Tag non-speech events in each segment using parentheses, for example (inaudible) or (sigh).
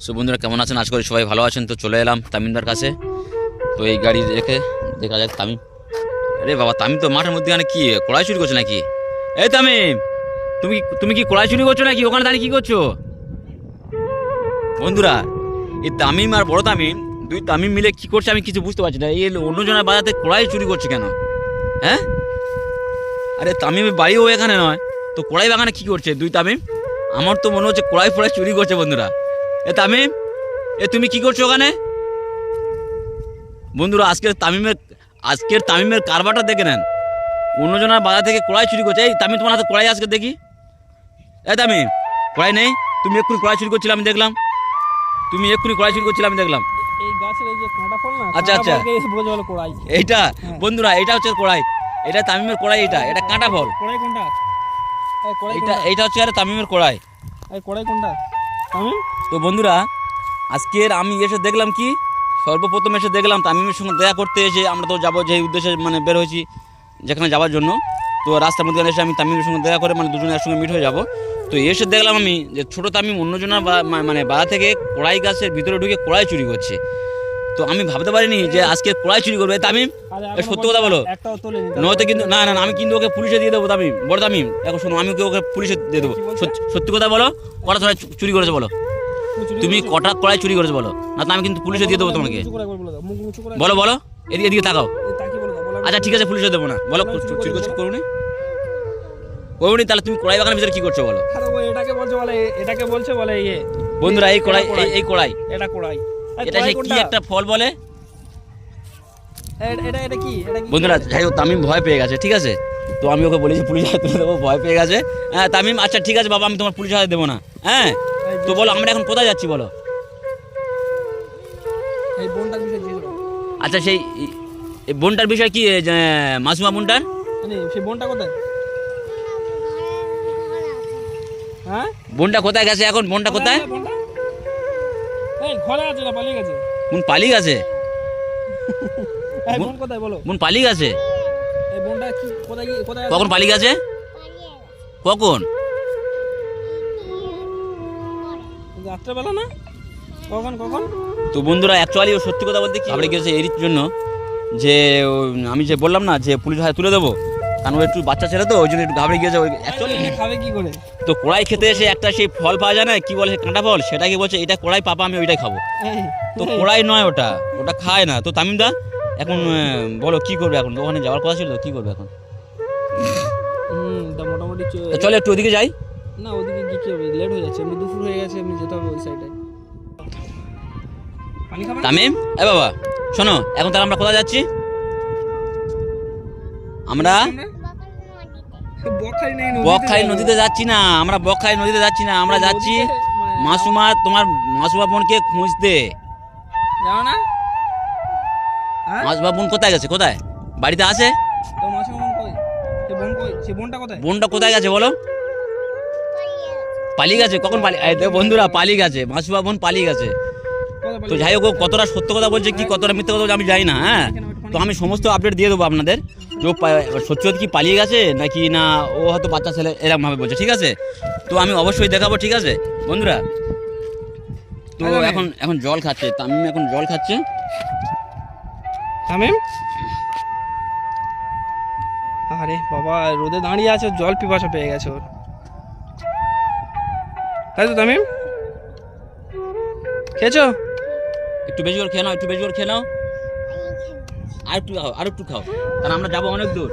So বন্ধুরা, কেমন আছেন? আজ করি সবাই ভালো আছেন। তো চলে এলাম তামিমদার কাছে। তো এই গাড়ি রেখে দেখা যাক তামিম। আরে বাবা, তামিম তো মাঠের মধ্যে মানে কী, কড়াই চুরি করছে নাকি? এই তামিম, তুমি কি- তুমি কি কড়াই চুরি করছ নাকি? ওখানে দাঁড়িয়ে কি করছ? বন্ধুরা, এই তামিম আর বড় তামিম, দুই তামিম মিলে কি করছে আমি কিছু বুঝতে পারছি না। এই অন্যজনের বাজাতে কড়াই চুরি করছে কেন? হ্যাঁ? আরে তামিমের বাড়িও এখানে নয়। তো কড়াই বাগানে কি করছে দুই তামিম? আমার তো মনে হচ্ছে কড়াই ফড়াই চুরি করছে বন্ধুরা। এ তামিম এ তুমি কি করছ ওখানে? বন্ধুরা আজকের তামিমের আজকের তামিমের কারবারটা দেখে নেন। অন্যজনের বাজার থেকে কড়াই চুরি করছে। এই তামিম তোমার হাতে কড়াই আজকে দেখি। এ তামিম কড়াই নেই? তুমি এক্ষুনি কড়াই চুরি করছিলে আমি দেখলাম। তুমি এক্ষুনি কড়াই চুরি করছিলে আমি দেখলাম। আচ্ছা, আচ্ছা। এইটা হ্যাঁ। বন্ধুরা এটা হচ্ছে কড়াই। এটা তামিমের কড়াই এটা এটা কাঁটা ফল। এটা এটা হচ্ছে আরে তামিমের কড়াই। কোড়াই কোনটা? তো বন্ধুরা, আজকের আমি এসে দেখলাম কি? সর্বপ্রথম এসে দেখলাম তামিমের সঙ্গে দেখা করতে এসে আমরা তো যাব যে উদ্দেশ্যে মানে বের হয়েছি যেখানে যাওয়ার জন্য। তো রাস্তার মধ্যে এসে আমি তামিমের সঙ্গে দেখা করে মানে দুজনের একসঙ্গে মিট হয়ে যাব। তো এসে দেখলাম আমি যে ছোটো তামিম অন্যজনের মানে বাড়া থেকে কড়াই গাছের ভিতরে ঢুকে কড়াই চুরি করছে। তো আমি ভাবতে পারিনি যে আজকে কড়াই চুরি করবে তামিম। সত্যি কথা বলো। নয়তো কিন্তু না না না, আমি কিন্তু ওকে পুলিশে দিয়ে দেবো তামিম। বড় তামিম। এখন শোনো আমি ওকে ওকে পুলিশে দিয়ে দেবো? সত্যি- কথা বলো কটা তোরা চুরি করেছে বলো? তুমি কটা কড়াই চুরি করেছ বলো? না তো আমি কিন্তু পুলিশে দিয়ে দেবো তোমাকে। বলে বলো এদিকে এদিকে তাকাও। আচ্ছা ঠিক আছে পুলিশে দেবো না। বলো চুরি করেছ, করুনি? করুনি তাহলে তুমি কড়াই বাগানের ভিতরে কি করছ বলো? এটাকে বলছে বলে এটাকে বলছে বলে ইয়ে। বন্ধুরা এই কড়াই এই- কড়াই। এটা কোড়াই। এটা সে কি একটা ফল বলে? এ- এটা এটা কি? এটা কি? বন্ধুরা যাই হোক তামিম ভয় পেয়ে গেছে ঠিক আছে? তো আমি ওকে বলেছি পুলিশ হাতে তুলে দেবো ভয় পেয়ে গেছে। হ্যাঁ তামিম আচ্ছা ঠিক আছে বাবা আমি তোমার পুলিশ হাতে দেবো না। হ্যাঁ? তো বলো আমরা এখন কোথায় যাচ্ছি বলো? আচ্ছা সেই বোনটার বিষয় কি মাসুমা বোনটার? মানে সেই বোনটা কোথায়? হ্যাঁ? বোনটা কোথায় গেছে এখন? বোনটা কোথায়? বোন পালিয়ে গেছে? বোন- পালিয়ে গেছে? কখন পালিয়ে গেছে? কখন? রাত্রেবেলা না? কখন কখন? তো বন্ধুরা অ্যাকচুয়ালি ও সত্যি কথা বলতে কি ঘাবড়ে গেছে এর জন্য যে আমি যে বললাম না যে পুলিশ হাতে তুলে দেবো? কারণ ও একটু বাচ্চা ছেলে তো ওই জন্য একটু ঘাবড়ে গিয়েছে ওই অ্যাকচুয়ালি খাবে কি করে? তো কড়াই খেতে এসে একটা সেই ফল পাওয়া যায় না কি বলে কাঁটা ফল? সেটাকে বলছে এটা কড়াই পাপা আমি ওইটাই খাব। তো কড়াই নয় ওটা ওটা খায় না। তো তামিমদা এখন বলো কি করবে এখন? ওখানে যাওয়ার কথা ছিল তো কি করবে এখন? হুম মোটামুটি চ- একটু ওদিকে যাই। না ওদিকে গিয়ে কি হবে? লেট হয়ে যাচ্ছে এমনি দুপুর হয়ে গেছে এমনি যেতে হবে ওই সাইডে? তামিম এ বাবা শোনো এখন তাহলে আমরা কোথায় যাচ্ছি? আমরা? বকখালি নদীতে যাচ্ছি না আমরা বকখালি নদীতে যাচ্ছি না আমরা যাচ্ছি মানে, মাসুমা তোমার মাসুমা বোনকে খুঁজতে। যাও না? হ্যাঁ? মাসুমা বোন কোথায় গেছে কোথায়? বাড়িতে আছে? বোনটা কোথায়? গেছে বলো? পালিয়ে গেছে কখন পালিয়ে বন্ধুরা পালিয়ে গেছে মাসুমা বোন পালিয়ে গেছে। তো যাই হোক কতটা সত্য কথা বলছে কি কতটা মিথ্যা কথা বলছে আমি জানি না হ্যাঁ? তো আমি সমস্ত আপডেট দিয়ে দেবো আপনাদের। যে সত্যি কি পালিয়ে গেছে? নাকি না ও হয়তো বাচ্চা ছেলে এরকম ভাবে বলছে ঠিক আছে? তো আমি অবশ্যই দেখাবো ঠিক আছে? বন্ধুরা তো আরে এখন এখন জল খাচ্ছে। তামিম এখন জল খাচ্ছে। তামিম? আরে বাবা রোদে দাঁড়িয়ে আছে জল পিপাসা পেয়ে গেছে ওর। তাই তো তামিম? খেয়েছো? একটু বেশি করে খেয়ে নাও একটু বেশি করে খেয়ে নাও। আর একটু খাও আর একটু খাও। কারণ আমরা যাব অনেক দূর।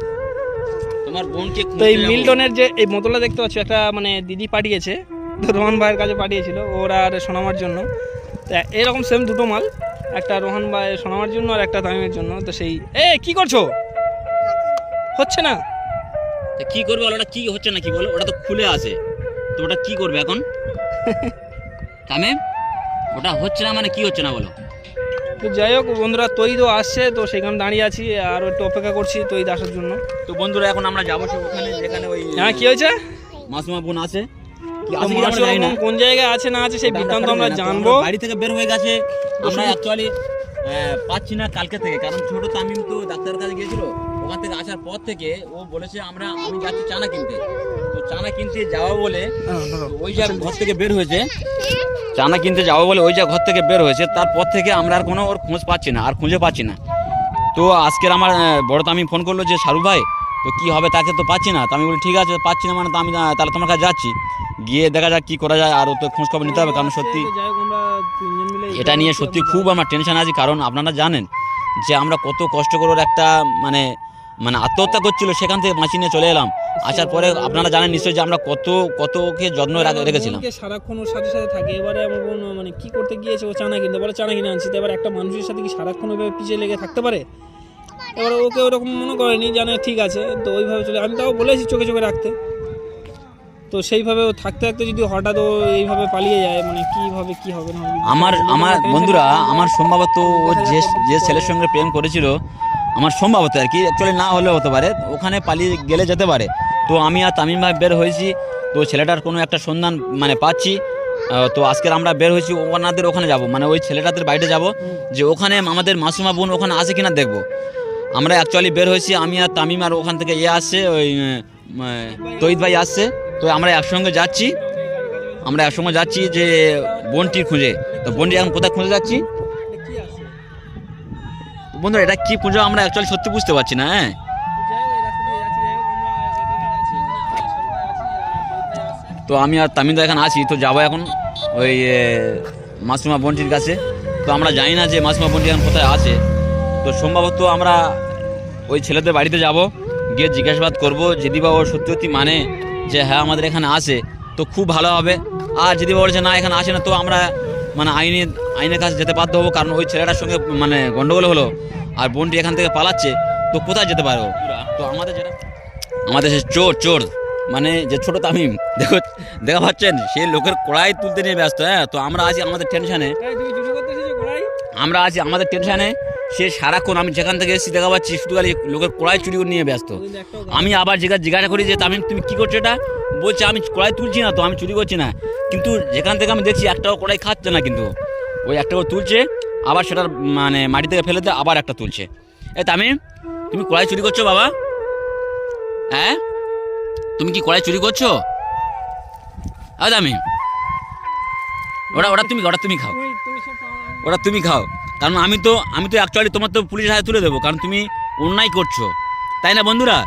তোমার বোনকে তো এই মিল্টনের যে এই বোতলটা দেখতে পাচ্ছ একটা মানে দিদি পাঠিয়েছে তো রোহন ভাইয়ের কাছে পাঠিয়েছিল ওরা আর সোনামার জন্য। তা এরকম সেম দুটো মাল একটা রোহন ভাই সোনামার জন্য আর একটা তামিমের জন্য। তো সেই এ কি করছ? হচ্ছে না। তা কি করবে বলো ওটা কি হচ্ছে না কি বলো? ওটা তো খুলে আছে। তো ওটা কি করবে এখন? (laughs) তামিম ওটা হচ্ছে না মানে কি হচ্ছে না বলো? তো যাই হোক বন্ধুরা তৈ তো আসছে তো সেখানে দাঁড়িয়ে আছি আর একটু অপেক্ষা করছি তৈ আসার জন্য। তো বন্ধুরা এখন আমরা যাব ওখানে যেখানে ওই হ্যাঁ কি হয়েছে? মাসুমা বোন আছে। কোন জায়গায় আছে না আছে সেই বৃত্তান্ত আমরা জানব। বাড়ি থেকে বের হয়ে গেছে। আমরা অ্যাকচুয়ালি পাচ্ছি না কালকে থেকে কারণ ছোট তামিম তো ডাক্তারের কাছে গিয়েছিল। ওখান থেকে আসার পর থেকে ও বলেছে আমরা আমি যাচ্ছি চানা কিনতে। তো চানা কিনতে যাওয়া বলে হ্যাঁ, ওই যে ঘর থেকে বের হয়েছে। চানা কিনতে যাব বলে ওই যে ঘর থেকে বের হয়েছে, তারপর থেকে আমরা আর কোনো ওর খোঁজ পাচ্ছি না, আর খুঁজে পাচ্ছি না। তো আজকের আমার বড় তো আমি ফোন করল যে শাহরুখ ভাই, তো কী হবে তাকে তো পাচ্ছি না। তো আমি বলি, ঠিক আছে, পাচ্ছি না মানে তো আমি তাহলে তোমার কাছে যাচ্ছি। গিয়ে দেখা যাক কী করা যায়, আর তো খোঁজ খবর নিতে হবে, কারণ সত্যি এটা নিয়ে সত্যি খুব আমার টেনশন আছে, কারণ আপনারা জানেন যে আমরা কত কষ্ট করে একটা মানে মানে আত্মহত্যা করছিল, সেখান থেকে বাঁচিয়ে নিয়ে চলে এলাম। আসার পরে আপনারা জানেন নিশ্চয়ই যে আমরা কত কত ওকে যত্ন রাখ- রেখেছিলাম। সারাক্ষণ ওর সাথে সাথে থাকে। এবারে আমার বোন মানে কি করতে গিয়েছে ও চানা কিনতে বলে চানা কিনে আনছি তো এবার একটা মানুষের সাথে কি সারাক্ষণ ওইভাবে পিছিয়ে লেগে থাকতে পারে? এবার ওকে ওরকম মনে করেনি জানে ঠিক আছে। তো ওইভাবে চলে আমি তাও বলেছি চোখে চোখে রাখতে। তো সেইভাবে ও থাকতে থাকতে যদি হঠাৎ ও এইভাবে পালিয়ে যায় মানে কীভাবে কি হবে না আমার আমার বন্ধুরা আমার সম্ভবত ও যে যে ছেলের সঙ্গে প্রেম করেছিল আমার সম্ভবত আর কি। অ্যাকচুয়ালি না হলেও হতে পারে ওখানে পালিয়ে গেলে যেতে পারে। তো আমি আর তামিম ভাই বের হয়েছি। তো ছেলেটার কোনো একটা সন্ধান মানে পাচ্ছি। তো আজকের আমরা বের হয়েছি, ওনাদের ওখানে যাব। মানে ওই ছেলেটাদের বাড়িতে যাব। যে ওখানে আমাদের মাসুমা বোন ওখানে আছে কিনা দেখব। আমরা অ্যাকচুয়ালি বের হয়েছি, আমি আর তামিম আর ওখান থেকে ইয়ে আসছে, ওই তৈদ ভাই আসছে। তো আমরা একসঙ্গে যাচ্ছি। আমরা একসঙ্গে যাচ্ছি যে বোনটির খুঁজে। তো বোনটি এখন কোথায় খুঁজে যাচ্ছি? বন্ধুরা, এটা কি পুজো আমরা অ্যাকচুয়ালি সত্যি বুঝতে পারছি না হ্যাঁ? তো আমি আর তামিন্দা এখানে আছি, তো যাব এখন ওই মাসুমা বোনটির কাছে। তো আমরা জানি না যে মাসুমা বোনটি এখন কোথায় আছে। তো সম্ভবত আমরা ওই ছেলেদের বাড়িতে যাব, গিয়ে জিজ্ঞাসাবাদ করব, যদি বা সত্যি সত্যি মানে যে হ্যাঁ আমাদের এখানে আসে তো খুব ভালো হবে। আর যদি বা বলছে না, এখানে আসে না, তো আমরা মানে আইনে, আইনের কাছে যেতে বাধ্য হব, কারণ ওই ছেলেটার সঙ্গে মানে গন্ডগোল হলো, আর বোনটি এখান থেকে পালাচ্ছে, তো কোথায় যেতে পারব? তো আমাদের যেটা আমাদের সে চোর চোর। মানে যে ছোট তামিম দেখো দেখা পাচ্ছেন সে লোকের কড়াই তুলতে নিয়ে ব্যস্ত হ্যাঁ? তো আমরা আছি আমাদের টেনশনে আমরা আছি আমাদের টেনশনে সে সারাক্ষণ আমি যেখান থেকে এসেছি দেখা পাচ্ছি শুধু খালি লোকের কড়াই চুরি নিয়ে ব্যস্ত। আমি আবার জিজ্ঞাসা জিজ্ঞাসা করি যে তামিম তুমি কি করছ এটা? বলছে আমি কড়াই তুলছি না তো আমি চুরি করছি না। কিন্তু যেখান থেকে আমি দেখছি একটাও কড়াই খাচ্ছে না কিন্তু। ওই একটা করে তুলছে আবার সেটার মানে মাটি থেকে ফেলে দিয়ে আবার একটা তুলছে। এ তামিম তুমি কড়াই চুরি করছ বাবা? হ্যাঁ? তুমি কি কড়াই চুরি করছ? তামিম ওটা ওটা তুমি ওটা তুমি খাও। তুমি তুমি খাও। কারণ আমি তো আমি তো অ্যাকচুয়ালি তোমার তো পুলিশের হাতে তুলে দেবো, কারণ তুমি অন্যায় করছ। তাই না বন্ধুরা?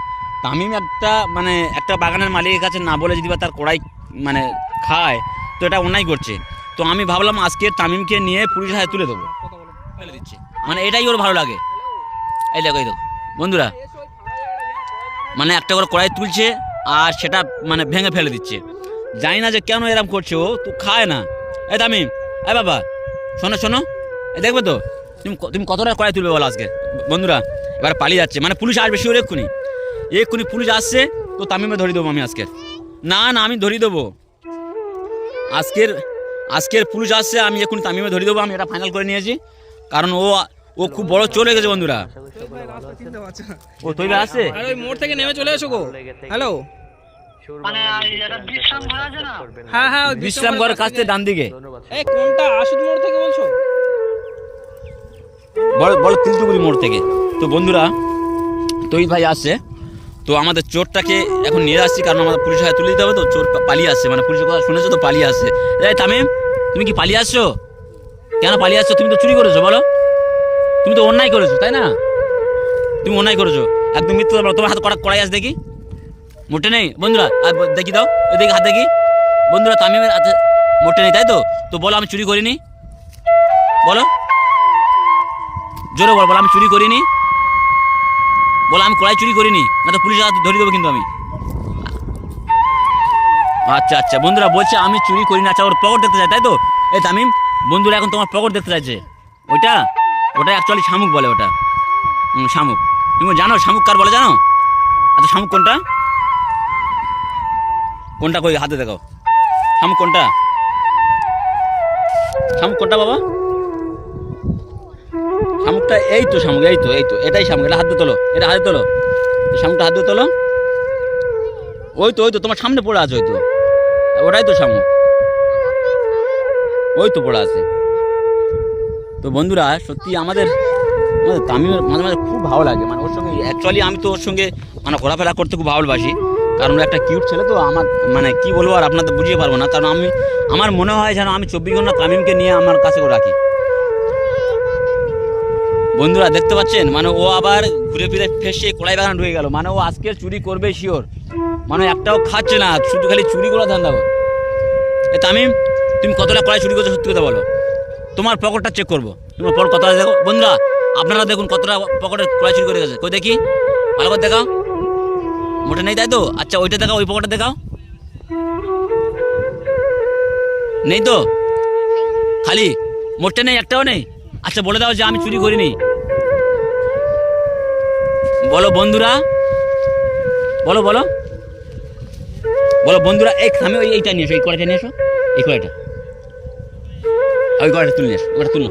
তামিম একটা মানে একটা বাগানের মালিকের কাছে না বলে যদি বা তার কড়াই মানে খায়, তো এটা অন্যায় করছে। তো আমি ভাবলাম আজকে তামিমকে নিয়ে পুলিশের হাতে তুলে দেবো। দিচ্ছে। মানে এটাই ওর ভালো লাগে। এই দেখো এই দেখো। বন্ধুরা মানে একটা করে কড়াই তুলছে আর সেটা মানে ভেঙে ফেলে দিচ্ছে। জানি না যে কেন এরম করছে ও, তো খায় না। এ তামিম, এই বাবা, শোনো শোনো। দেখবে তো, তুমি তুমি কতটা কড়াই তুলবে বলো আজকে? বন্ধুরা, এবার পালিয়ে যাচ্ছে। মানে পুলিশ আসবে শিওর এক্ষুনি। এক্ষুনি পুলিশ আসছে, তো তামিমে ধরিয়ে দেবো আমি আজকের না না, আমি ধরিয়ে দেবো। আজকের আজকের পুলিশ আসছে, আমি এক্ষুনি তামিমে ধরিয়ে দেবো, আমি এটা ফাইনাল করে নিয়েছি। কারণ ও ও খুব বড় চলে গেছে বন্ধুরা। ও তৈরি আর ওই মোড় থেকে নেমে চলে এসো গো। হ্যালো। মানে এটা বিশ্রাম ঘর আছে না? হ্যাঁ হ্যাঁ বিশ্রাম ঘরের কাছ থেকে ডান দিকে এই কোনটা? আশুদ মোড় থেকে বলছো? বড় বড় তিলতুগুড়ি মোড় থেকে। তো বন্ধুরা তৈরি ভাই আসছে। তো আমাদের চোরটাকে এখন নিয়ে আসছি কারণ আমাদের পুলিশ হাতে তুলে দিতে হবে তো। চোর পালিয়ে আসছে মানে পুলিশের কথা শুনেছো তো পালিয়ে আসছে। এই তামিম তুমি কি পালিয়ে আসছো? কেন পালিয়ে আসছো? তুমি তো চুরি করেছ বলো। তুমি তো অন্যায় করেছ তাই না? তুমি অন্যায় করেছ। একদম বলো। তোমার হাতে কড়া কড়াই আছে দেখি। মোটে নেই? বন্ধুরা আর দেখি দাও। দেখি, হাত দেখি। বন্ধুরা তামিমের হাতে মোটে নেই, তাই তো? তো বলো, আমি চুরি করিনি। বলো। জোরে বল বল, আমি চুরি করিনি। বলো, আমি কড়াই চুরি করিনি। না তো পুলিশের হাতে ধরিয়ে দেবো কিন্তু আমি। আচ্ছা আচ্ছা বন্ধুরা, বলছে আমি চুরি করি না আচ্ছা ওর পকেট দেখতে চাই তাই তো? এই তামিম, বন্ধুরা, এখন তোমার পকেট দেখতে চাইছে। ওইটা? ওটা অ্যাকচুয়ালি শামুক বলে ওটা। শামুক। তুমি জানো শামুক কার বলে জানো? আচ্ছা শামুক কোনটা? কোনটা কই, হাতে দেখো শামুক কোনটা? শামুক কোনটা বাবা? শামুকটা এই তো শামুক, এই তো এই তো, এটাই শামুক, এটা হাত তোলো, এটা হাতে তোলো। শামুকটা হাত তোলো। ওই তো ওই তো, তোমার সামনে পড়ে আছে, ওই তো। ওটাই তো শামুক। ওই তো পড়ে আছে। তো বন্ধুরা, সত্যি আমাদের আমাদের তামিমের মাঝে মাঝে খুব ভালো লাগে। মানে ওর সঙ্গে অ্যাকচুয়ালি আমি তো ওর সঙ্গে মানে ঘোরাফেরা করতে খুব ভালোবাসি। কারণ একটা কিউট ছেলে তো, আমার মানে কি বলব আর আপনাদের বুঝিয়ে পারব না। কারণ আমি, আমার মনে হয় যেন আমি চব্বিশ ঘণ্টা তামিমকে নিয়ে আমার কাছে করে রাখি। বন্ধুরা, দেখতে পাচ্ছেন? মানে ও আবার ঘুরে ফিরে ফেসে কড়াই বাগান ঢুকে গেল। মানে ও আজকে চুরি করবে শিওর মানে একটাও খাচ্ছে না, শুধু খালি চুরি করে ধান্দা ওর। এ তামিম, তুমি কতটা কড়াই চুরি করছ সত্যি কথা বলো। তোমার পকেটটা চেক করব। তোমার পকেট কতটা দেখো। বন্ধুরা আপনারা দেখুন কতটা পকেটে কড়াই চুরি করে গেছে। কই দেখি? ভালো করে দেখাও। মোটে নেই তাই তো? আচ্ছা ওইটা দেখাও, ওই পকেটটা দেখাও। নেই তো? খালি? মোটে নেই, একটাও নেই? আচ্ছা বলে দাও যে আমি চুরি করিনি। বলো বন্ধুরা। বলো বলো। বলো বন্ধুরা, এই আমি ওই এইটা নিয়ে এসো, এই কড়াইটা নিয়ে এসো। এই কড়াইটা। ওই কড়াইটা তুলে নিয়ে এসো ওটা তুলো।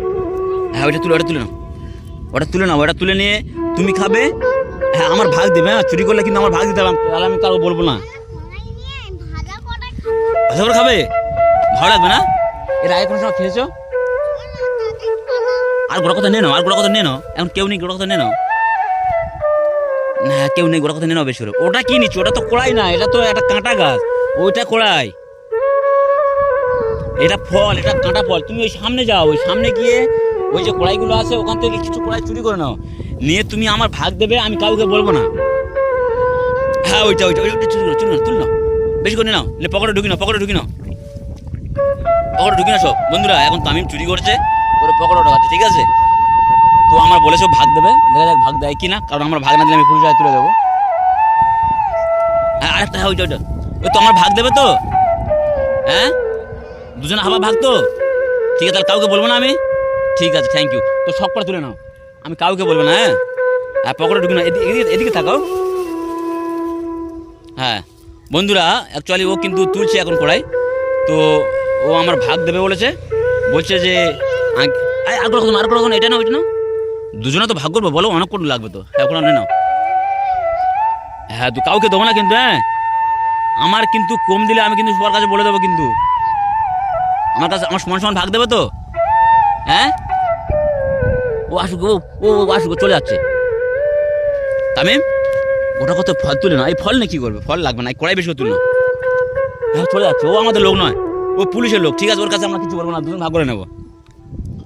হ্যাঁ ওইটা তুলো ওটা তুলে নাও। ওটা তুলে নাও, ওটা তুলে নিয়ে তুমি খাবে। হ্যাঁ আমার ভাগ দেবে হ্যাঁ চুরি করলে কিন্তু আমার ভাগ দিতে হবে তাহলে আমি কারও বলব না। ভাজা খাবে? ভালো লাগবে না? এর আগে কোনো সময় খেয়েছো? আর গোড়া কথা নিয়ে নাও, আর গোড়া কথা নিয়ে নাও। এখন কেউ নেই, গোড়া কথা নিয়ে নাও। না, কেউ নেই, গোড়া কথা নিয়ে নাও বেশি ওটা কি নিচ্ছ? ওটা তো কড়াই না, এটা তো একটা কাঁটা গাছ। ওইটা কড়াই। এটা ফল, এটা কাঁটা ফল। তুমি ওই সামনে যাও, ওই সামনে গিয়ে ওই যে কড়াইগুলো আছে, ওখান থেকে কিছু কড়াই চুরি করে নাও। নিয়ে তুমি আমার ভাগ দেবে, আমি কাউকে বলব না। হ্যাঁ ওইটা ওইটা ওইটা চুরি করো চুরি নাও, তুলে নাও। বেশি করে নিয়ে নাও, লে পকেটে ঢুকি নাও, পকেটে ঢুকি নাও। পকেটে ঢুকি না সব। বন্ধুরা, এখন তামিম চুরি করছে, ওর পকেটে ঢোকাচ্ছে ঠিক আছে? তো আমার বলেছে ভাগ দেবে, দেখা যাক ভাগ দেয় কি না কারণ আমার ভাগ না দিলে আমি পুলিশ তুলে দেবো। হ্যাঁ আরেকটা হ্যাঁ ওইটা ওইটা। ওই তো আমার ভাগ দেবে তো? হ্যাঁ? দুজন হাবা ভাগ তো? ঠিক আছে, তাহলে কাউকে বলব না আমি? ঠিক আছে থ্যাংক ইউ তো সব করে তুলে নাও। আমি কাউকে বলব না হ্যাঁ? হ্যাঁ পকেটে ঢুকি না এদিকে এদিকে- থাকাও হ্যাঁ বন্ধুরা অ্যাকচুয়ালি ও কিন্তু তুলছে এখন কড়াই। তো ও আমার ভাগ দেবে বলেছে। বলছে যে আর কোনো আর কোনো এটা না ওইটা না দুজনে তো ভাগ করব, বলো অনেকক্ষণ লাগবে তো। এখন আর নাও। হ্যাঁ তো কাউকে দেবো না কিন্তু হ্যাঁ? আমার কিন্তু কম দিলে আমি কিন্তু সবার কাছে বলে দেবো কিন্তু। আমার কাছে আমার সমান সমান ভাগ দেবে তো? হ্যাঁ? ও আসুক, ও ও আসুক চলে যাচ্ছে। তামিম, ওটা কত ফল তুলে না এই ফল নিয়ে কি করবে? ফল লাগবে না, এই কড়াই বেশি তুলে না হ্যাঁ চলে যাচ্ছে। ও আমাদের লোক নয়, ও পুলিশের লোক। ঠিক আছে, ওর কাছে আমরা কিছু বলব না, দুজন ভাগ করে নেব।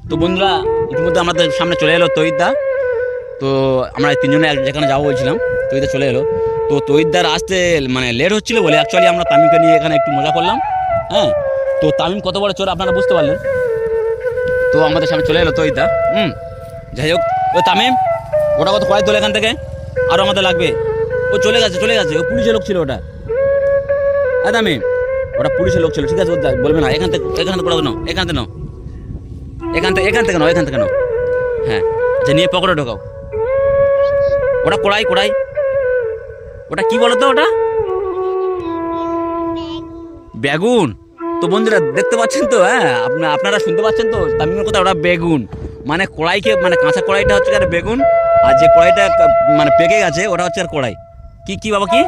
তো বন্ধুরা, ইতিমধ্যে আমাদের সামনে চলে এলো তৈদা তো আমরা তিনজনে এক- যেখানে যাব বলছিলাম তৈদা চলে এলো। তো তৈদার আসতে মানে লেট হচ্ছিল বলে অ্যাকচুয়ালি আমরা তামিমকে নিয়ে এখানে একটু মজা করলাম হ্যাঁ? তো তামিম কত বড় চোর আপনারা বুঝতে পারলেন? তো আমাদের সামনে চলে এলো তৈদা হুম? যাই হোক ও তামিম, ওটা কত কয়েক তোলে এখান থেকে? আরও আমাদের লাগবে। ও চলে গেছে চলে গেছে, ও পুলিশের লোক ছিল ওটা। হ্যাঁ তামিম, ওটা পুলিশের লোক ছিল, ঠিক আছে বলবে না, এখান থেকে এখান থেকে নাও এখান থেকে নাও। এখান থেকে এখান থেকে নাও, এখান থেকে নাও। হ্যাঁ আচ্ছা নিয়ে পকেটে ঢোকাও। ওটা কড়াই কড়াই। ওটা কি বলো তো ওটা? বেগুন। তো বন্ধুরা, দেখতে পাচ্ছেন তো হ্যাঁ আপনা, আপনারা শুনতে পাচ্ছেন তো, তামিমের কথা, ওটা বেগুন। মানে কড়াইকে মানে কাঁচা কড়াইটা হচ্ছে আর বেগুন, আর যে কড়াইটা মানে পেকে গেছে, ওটা হচ্ছে আর কড়াই। কি কি বাবা, কি?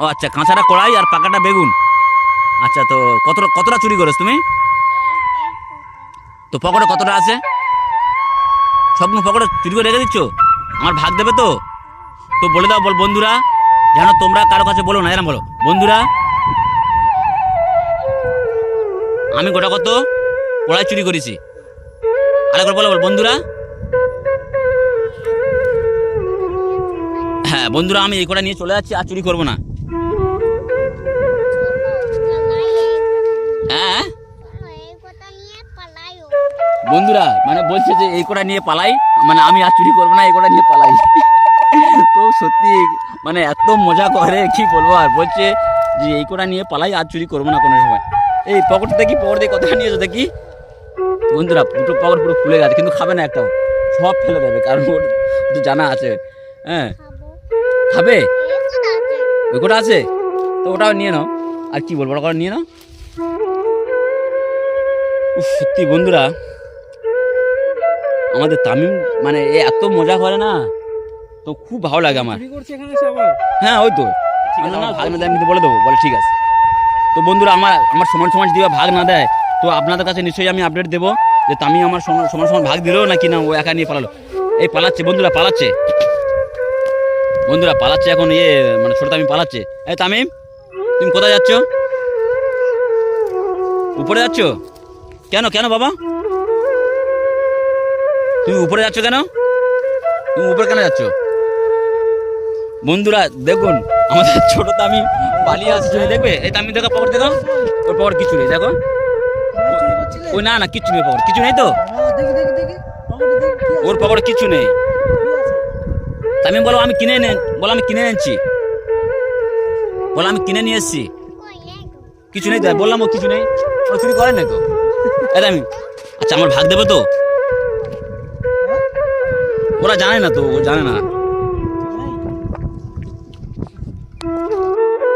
ও আচ্ছা কাঁচাটা কড়াই আর পাকাটা বেগুন। আচ্ছা তো কতটা কতটা চুরি করেছ তুমি? তো পকেটে কতটা আছে? সবগুলো পকেটে চুরি করে রেখে দিচ্ছ? আমার ভাগ দেবে তো? তো বলে দাও, বল বন্ধুরা, যেন তোমরা কারও কাছে বলো না এরম বলো। বন্ধুরা, আমি গোটা কত কড়াই চুরি করেছি। আরেকবার বলো বল, বন্ধুরা। হ্যাঁ বন্ধুরা, আমি এই কটা নিয়ে চলে যাচ্ছি, আর চুরি করব না। হ্যাঁ? বন্ধুরা মানে বলছে যে এই কটা নিয়ে পালাই মানে আমি আর চুরি করব না, এই কটা নিয়ে পালাই। তো সত্যি মানে এত মজা করে, কি বলব, আর বলছে যে এই কটা নিয়ে পালাই, আর চুরি করব না কোনো সময়। এই পকেট দেখি, পকেট দিয়ে কথা নিয়েছো দেখি। বন্ধুরা দুটো পকেট পুরো ফুলে গেছে কিন্তু খাবে না একটাও সব ফেলে দেবে কারণ ওর তো জানা আছে। হ্যাঁ? খাবে? ওই কটা আছে। তো ওটাও নিয়ে নাও। আর কি বলব ওটা নিয়ে নাও। সত্যি বন্ধুরা আমাদের তামিম মানে এ এত মজা করে না তো খুব ভালো লাগে আমার। হ্যাঁ ওই তো। ঠিক আছে আমার ভাগ না দেয় আমি বলে দেবো বলে ঠিক আছে। তো বন্ধুরা আমার আমার সমান সমান যদি ভাগ না দেয়। তো আপনাদের কাছে নিশ্চয়ই আমি আপডেট দেবো। যে তামি আমার সমান সমান ভাগ দিলো নাকি না ও একা নিয়ে পালালো। এই পালাচ্ছে, বন্ধুরা পালাচ্ছে। বন্ধুরা পালাচ্ছে এখন ইয়ে মানে ছোট তামিম পালাচ্ছে। এই তামিম তুমি কোথায় যাচ্ছ? উপরে যাচ্ছ? কেন কেন বাবা? তুমি উপরে যাচ্ছ কেন? তুমি উপরে কেন যাচ্ছ? বন্ধুরা, দেখুন, আমাদের ছোট তামিম পালিয়ে আসছে। দেখবে? এই তামিম দেখো পকেট দেখো ওর পকেট কিছু নেই, দেখো। ওই না না, কিচ্ছু নেই পকেট। কিছু নেই তো? ওর পকেটে কিছু নেই। তামিম বলো আমি কিনে নেন বলো আমি কিনে এনেছি। বলো আমি কিনে নিয়ে এসেছি। কিছু নেই বললাম, ও কিছু নেই। ও চুরি করেন না তো এ তামিম আচ্ছা আমার ভাগ দেবে তো? ওরা জানে না তো, ও জানে না।